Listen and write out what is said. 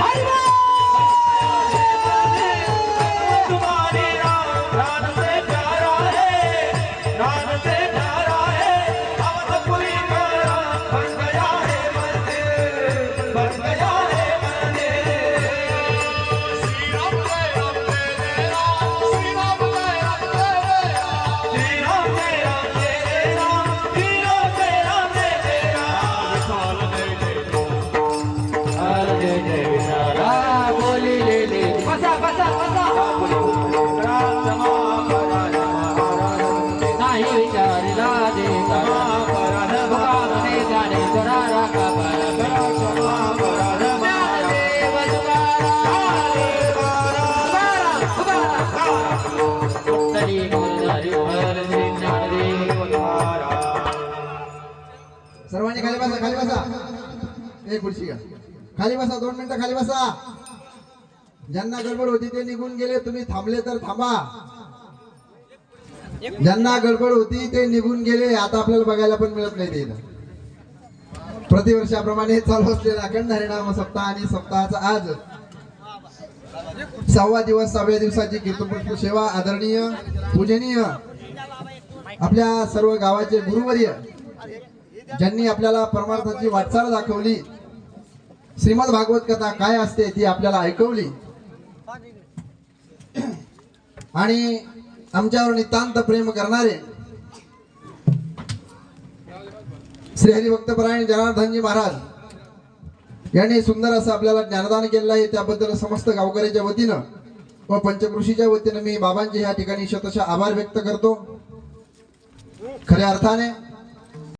バイバイ。सर्वांनी खाली बसा खाली बसा. एक खुर्शी घ्या. खाली बसा दोन मिनिटं खाली बसा. ज्यांना गडबड होती ते निघून गेले तुम्ही थांबले तर थांबा. ज्यांना गडबड होती ते निघून गेले आता आपल्याला बघायला पण मिळत नाही ते प्रतिवर्षाप्रमाणे चालू असलेला अखंड हरिणाम सप्ताह आणि सप्ताहाचा आज सहावा दिवस सहाव्या दिवसाची कीर्तनपुष्प सेवा आदरणीय पूजनीय. आपल्या सर्व गावाचे गुरुवर्य ज्यांनी आपल्याला परमार्थाची वाटचाल दाखवली श्रीमद भागवत कथा काय असते ती आपल्याला ऐकवली. आणि आमच्यावर नितांत प्रेम करणारे श्री हरिभक्तपरायण जनार्दनजी महाराज यांनी सुंदर असं आपल्याला ज्ञानदान केलेलं आहे. त्याबद्दल समस्त गावकऱ्याच्या वतीनं व पंचकृषीच्या वतीनं मी बाबांचे ह्या ठिकाणी शतशः आभार व्यक्त करतो. खऱ्या अर्थाने